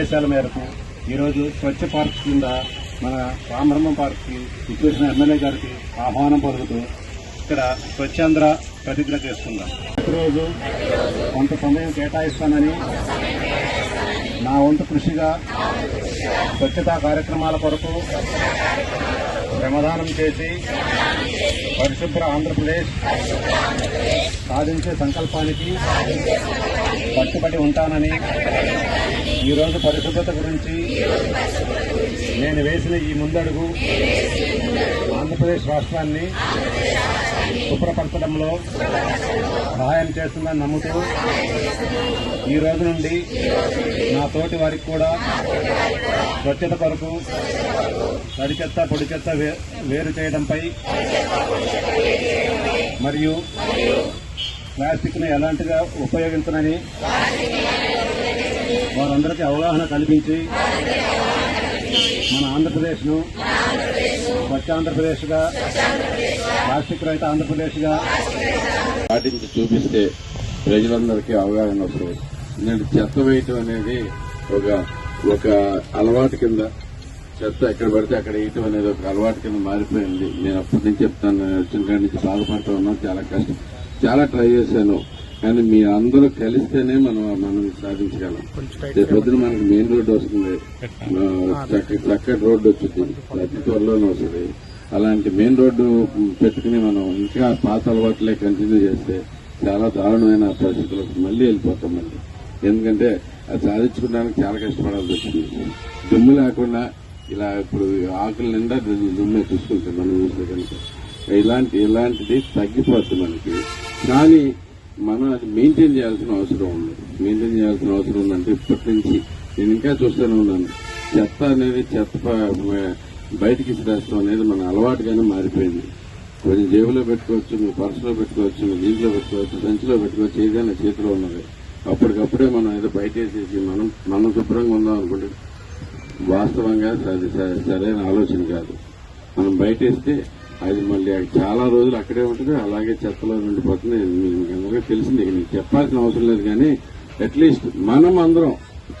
ఆదేశాల మేరకు ఈరోజు స్వచ్ఛ పార్క్ కింద మన రామబ్రహ్మం పార్క్కి ఇచ్చేసిన ఎమ్మెల్యే గారికి ఆహ్వానం పలుకుతూ ఇక్కడ స్వచ్ఛాంధ్ర ప్రతిజ్ఞ చేస్తున్నాం ప్రతిరోజు కొంత సమయం కేటాయిస్తానని నా వంతు కృషిగా స్వచ్ఛతా కార్యక్రమాల కొరకు శ్రమదానం చేసి పరిశుభ్ర ఆంధ్రప్రదేశ్ సాధించే సంకల్పానికి కట్టుబడి ఉంటానని ఈరోజు పరిశుభ్రత గురించి నేను వేసిన ఈ ముందడుగు ఆంధ్రప్రదేశ్ రాష్ట్రాన్ని శుభ్రపరచడంలో సహాయం చేస్తుందని నమ్ముతూ ఈ రోజు నుండి నా తోటి వారికి కూడా స్వచ్ఛత కొరకు తడి చెత్త పొడి చెత్త వే- వేరు చేయడంపై మరియు ప్లాస్టిక్ను ఎలాంటిగా ఉపయోగించనని వారందరికీ అవగాహన కల్పించి మన ఆంధ్రప్రదేశ్ను స్వచ్ఛ ఆంధ్రప్రదేశ్గా ప్లాస్టిక్ రహిత ఆంధ్రప్రదేశ్గా పాటించి చూపిస్తే ప్రజలందరికీ అవగాహన వస్తుంది. నేను చెత్త వేయటం అనేది ఒక ఒక అలవాటు కింద చెత్త ఎక్కడ పడితే అక్కడ వేయటం అనేది ఒక అలవాటు కింద మారిపోయింది. నేను అప్పటి నుంచి చెప్తాను చిన్న వచ్చిన కాడి నుంచి బాధపడుతూ ఉన్నాను. చాలా కష్టం. చాలా ట్రై చేశాను. కానీ మీ అందరూ కలిస్తేనే మనం మనం సాధించగలం. రేపు పొద్దున మనకి మెయిన్ రోడ్డు వస్తుంది. చక్కటి రోడ్డు వచ్చింది. అతి త్వరలోనే వస్తుంది. అలాంటి మెయిన్ రోడ్డు పెట్టుకుని మనం ఇంకా పాత అలవాట్లే కంటిన్యూ చేస్తే చాలా దారుణమైన పరిస్థితులకు మళ్ళీ వెళ్ళిపోతాం మళ్ళీ. ఎందుకంటే అది సాధించుకోవడానికి చాలా కష్టపడాల్సి వచ్చింది. దుమ్ము లేకుండా ఇలా ఇప్పుడు ఆకుల నిండా దుమ్మే చూసుకుంటాం మనం చూస్తే కనుక. ఇలాంటి ఇలాంటిది తగ్గిపోతుంది మనకి. కానీ మనం అది మెయింటైన్ చేయాల్సిన అవసరం ఉంది. మెయింటైన్ చేయాల్సిన అవసరం ఉందంటే ఇప్పటి నుంచి నేను ఇంకా చూస్తూనే ఉన్నాను. చెత్త అనేది చెత్త బయటికి ఇసిరేస్తాం అనేది మన అలవాటుగానే మారిపోయింది. కొంచెం జేబులో పెట్టుకోవచ్చు నువ్వు పర్సులో పెట్టుకోవచ్చు నువ్వు దీంట్లో పెట్టుకోవచ్చు సంచిలో పెట్టుకోవచ్చు ఏదైనా చేతిలో ఉన్నది. అప్పటికప్పుడే మనం ఏదో బయట వేసేసి మనం మనం శుభ్రంగా ఉందాం అనుకుంటే వాస్తవంగా అది సరైన ఆలోచన కాదు. మనం బయట వేస్తే అది మళ్ళీ అది చాలా రోజులు అక్కడే ఉంటుంది అలాగే చెత్తలో నిండిపోతుంది. మీకు అందరికీ తెలిసింది ఇక నీకు చెప్పాల్సిన అవసరం లేదు కానీ అట్లీస్ట్ మనం అందరం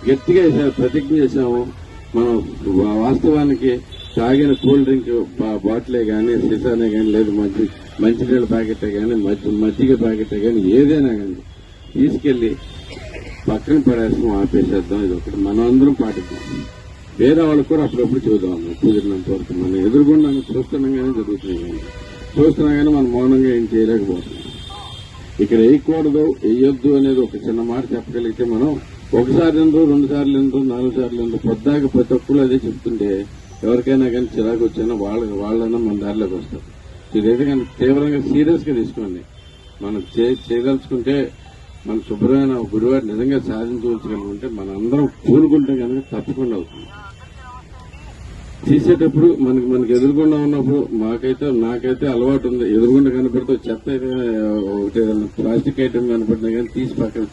గట్టిగా వేసా- ప్రతిజ్ఞ చేసాము మనం వాస్తవానికి తాగిన కూల్ డ్రింక్ బా- బాటిలే కానీ సీసానే కానీ లేదు మంచి మంచినీళ్ళ ప్యాకెటే కానీ మజ్జి మజ్జిగ ప్యాకెటే కానీ ఏదైనా కానీ తీసుకెళ్ళి పక్కన పడేస్తాం ఆపేసేద్దాం. ఇది ఒకటి మనం అందరం పాటిద్దాం. వేరే వాళ్ళకు కూడా అప్పుడప్పుడు చూద్దాం. కుదిరినంత వరకు మనం ఎదురుగుండా చూస్తున్నాగానే జరుగుతున్నాయి. కానీ మనం మౌనంగా ఏం చేయలేకపోతున్నాం. ఇక్కడ వేయకూడదు వేయొద్దు అనేది ఒక చిన్న మాట చెప్పగలిగితే మనం ఒకసారి ఎందు రెండు సార్లు ఎందు నాలుగు సార్లు ఎందు పొద్దాక ప్రతి ఒక్కరు అదే చెప్తుంటే ఎవరికైనా కానీ చిరాకు వచ్చినా వాళ్ళ వాళ్ళన్నా మన దారిలోకి వస్తారు. ఇదైతే కానీ తీవ్రంగా సీరియస్గా తీసుకోండి. మనం చేయదలుచుకుంటే మన శుభ్రమైన గురువారు నిజంగా సాధించవలసుకుంటే ఉంటే మనందరం కోలుకుంటే కనుక తప్పకుండా అవుతుంది. తీసేటప్పుడు మనకి మనకి ఎదురుగుండా ఉన్నప్పుడు మాకైతే నాకైతే అలవాటు ఉంది. ఎదురుగుండా కనపడితే చెత్త అయితే ఒకటి ప్లాస్టిక్ ఐటమ్ కనపడినా కానీ తీసి పక్కన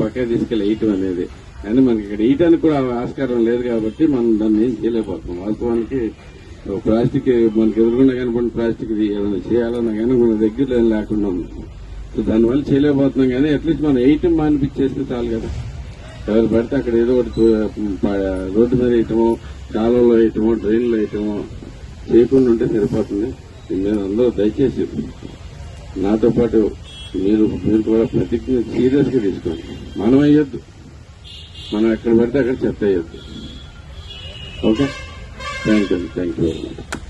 పక్కకి తీసుకెళ్ళి తీసుకెళ్ళి వేయటం అనేది. కానీ మనకి ఇక్కడ వేయటానికి కూడా ఆస్కారం లేదు కాబట్టి మనం దాన్ని ఏం చేయలేకపోతున్నాం. వాస్తవానికి ప్లాస్టిక్ మనకి ఎదురుకుండా కనపడిన ప్లాస్టిక్ ఏదైనా చేయాలన్నా కానీ మన దగ్గర లేకుండా ఉంది. సో దానివల్ల చేయలేకపోతున్నాం కానీ అట్లీస్ట్ మనం వేయటం మానిపించేస్తే చాలు కదా. ఎవరు పడితే అక్కడ ఏదో ఒకటి రోడ్డు మీద వేయటమో కాలువలో వేయటమో డ్రైన్లో వేయటమో చేయకుండా ఉంటే సరిపోతుంది. మీరు అందరూ దయచేసి నాతో పాటు మీరు మీరు కూడా ప్రతిజ్ఞ సీరియస్గా తీసుకోండి. మనం వేయొద్దు. మనం ఎక్కడ పడితే అక్కడ చెత్త వేయొద్దు. Okay? Thank you thank you very much